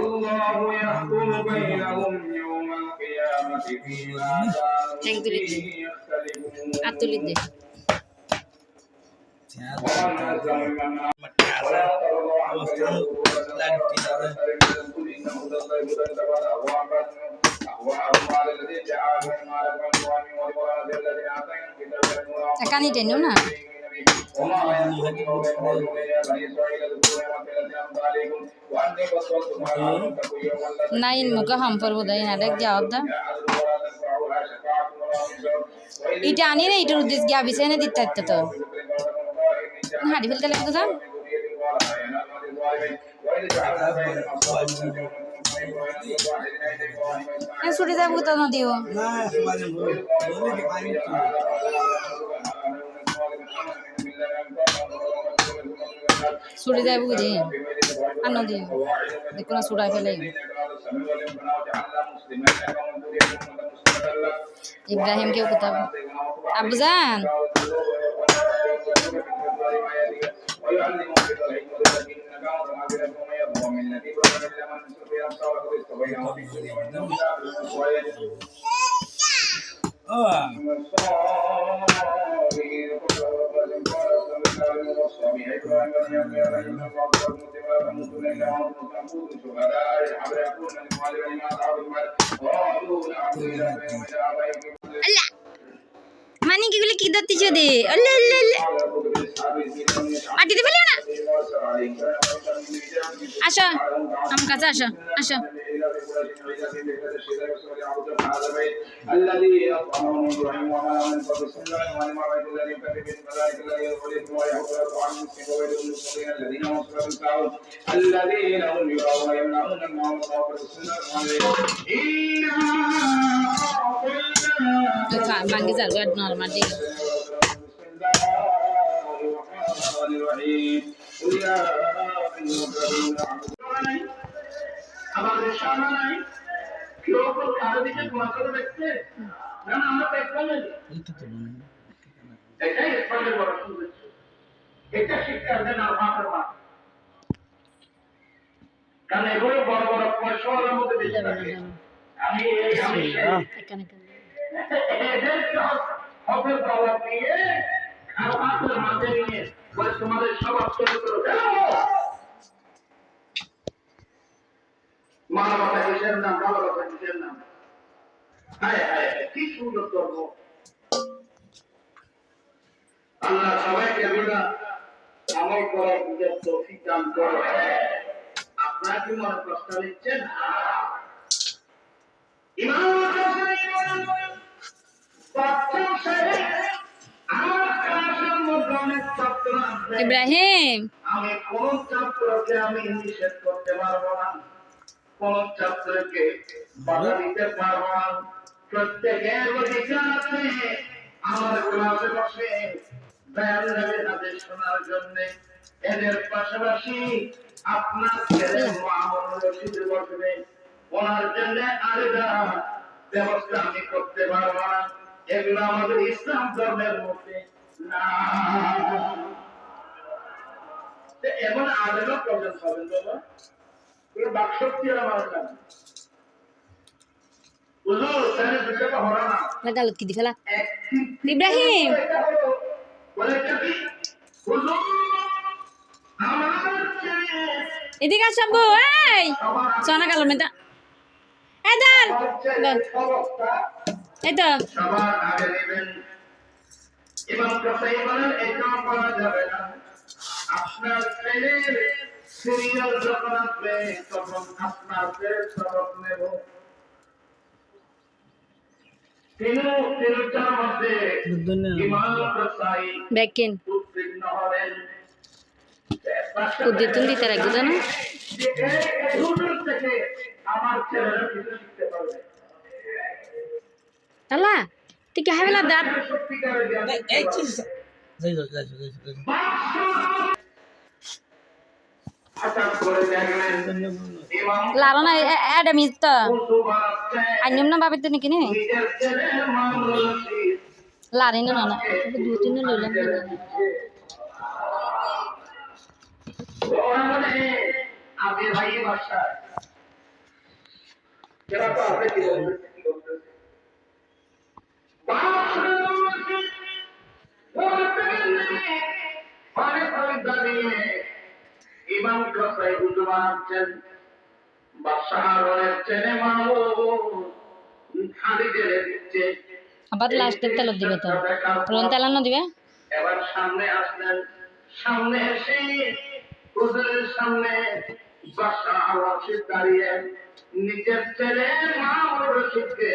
Allahu yahkumu bainahum yawmal qiyamati fima নাইন মুখে হাম পড়ব দেয় না দেখ দা এটা আনি রে এটার উদ্দেশ্য গিয়ে আবিছে এনে দিতে ইত্য তো হাঁড়ি ফেলতে লাগতো তো ছুটি যাব তো নদীও ছুটি যাব বুঝি আর নদীও দেখো না ছুটাই ফেলে ইব্রাহিমকেও কোথাও আব্বুজান আল্লাহ মানে কিগুলি কি ধরতেছ দে আল্লাহ আল্লাহ মাটিতে ফেলিও না? আসো, আমার কাছে আসো আসো। الذي أطعمهم من جوع ومنعهم من فضل بسم الله الرحمن الرحيم الذي يكذب بالملائكة الذي يقولكم ويحفظكم عن المسلم ويل للمسلمين الذين هم في الكعبة الذين هم يراون ويمنعون المعروف بسم الله الرحمن الرحيم إنا باقي زرقاء نورمال دي قل يا أيها الذين آمنوا আমাদের সামনে নাই। কেউ কারও দিকে দোয়া করে দেখছে। না আমরা দেখলাম এটাই ইসলামের বড় সুযোগ এটা শিক্ষা দেন আর মাথার মা কারণ এগুলো বড় বড় পয়সাওয়ালার মধ্যে বেশি থাকে। আমি আমি এদেরকে হকের দাওয়াত দিয়ে আর হাতের মাঝে নিয়ে বলে তোমাদের স্বভাব চরিত্র দেখাবো মানবতা কিসের নাম মানবতা কিসের নাম হায় হায় কি সুন্দর ধর্ম। আল্লাহ সবাইকে বিনা আমল করার বুঝার তৌফিক দান করো আপনারা কি মনে কষ্ট নিচ্ছেন? ইমাম ইব্রাহিম। আমি কোন ছাত্রকে আমি নিষেধ করতে পারব না। কোন ছাত্রকে বাধা দিতে পারব না প্রত্যেকের অধিকার আছে। আমার ক্লাসে বসে নবীর হাদিস শোনার জন্য এদের পাশাপাশি আপনার ছেলে মামুন রশিদ বসবে। ওনার জন্য আলাদা ব্যবস্থা আমি করতে পারব না। এগুলো আমাদের ইসলাম ধর্মের মধ্যে না। এমন আবেদন প্রয়োজন হবেন বাবা কোনো বাকশক্তি আমার কাছে না। লাগাল কি দি ফেলা? ইব্রাহিম! এদিকে আস এই! সোনা কালো মেটা এই দাল এই তো। আপনার ছেলের সিরিয়াল যখন আসবে তখন আপনার ছেলের সবক নেব। ব্যাকেন। উদ্দিতুন দিতে রাখব জানো? তালা তুই কে হাবেলা দাঁত? সত্যিকারের জ্ঞান আশা করে দেখলেন ইমাম লারো না এটা মিস তো। আইনিম না বাবে তো নাকি নে? নিজের ছেলের মামুন রশিদ লারি না না দু, তিন লইলাম। ওরা বলে নাই ইমাম কাসাই হুজুর বাদশাহ রয়ের মাও খালি জেলে দিচ্ছে। আবার লাস্টের তেল দিবে তো। পুরন তেলানো দিবে? এবার সামনে আসলেন সামনে এসে হুজুরের সামনে বাদশাহ রশিদ দাঁড়িয়ে নিজের ছেলে মা রশিদকে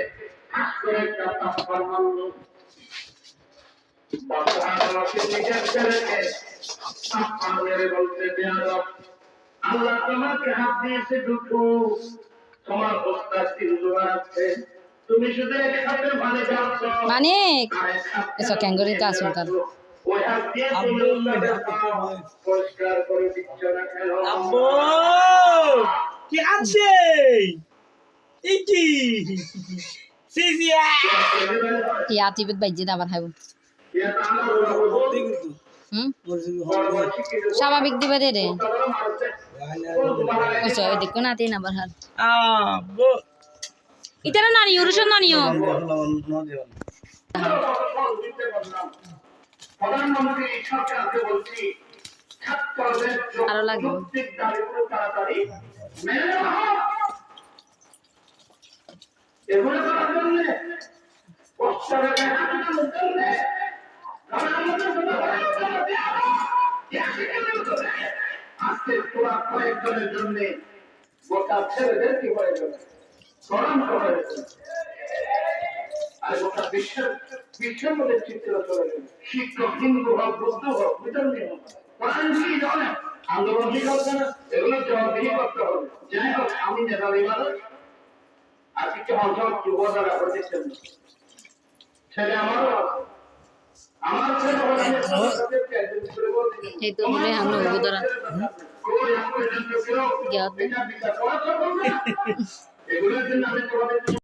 ঠাস করে একটা থাপ্পড় মারল। বাদশাহ রশিদ নিজের ছেলেকে থাপ্পড় মেরে বলতে বেয়াদব। আল্লাহ তোমাকে হাত দিয়েছে দুটো তোমার ওস্তাদ তিনজন আছে? তুমি শুধু এক হাতে মানে যাচ্ছ মানিক কি আছে? এই কি? বাইজে খাইব স্বাভাবিক দিবে দে রে। না তিন আবার হার আব্বু। ইতারা নানিও রুশন নানিও। প্রধানমন্ত্রী সরকারকে বলছি ছাত্রদের আরও লাগবে। এগুলো করার জন্য। কয়েকজনের জন্য গোটা ছেলেদের কি হয়ে গেল? গরম হয়ে গেল। আর গোটা বিশ্বের বিশ্বের মধ্যে চিত্র চলে গেল। শিক্ষক হিন্দু হোক বৌদ্ধ হোক বিতর্মী হোক কোরআন কি জানে আন্দোলন কি করছে না এগুলো জবাবদিহি করতে হবে। যাই হোক আমি অঞ্চল প্রতিষ্ঠান ছেলে আমারও আছে। এই তো জন্য আমি তোমাদের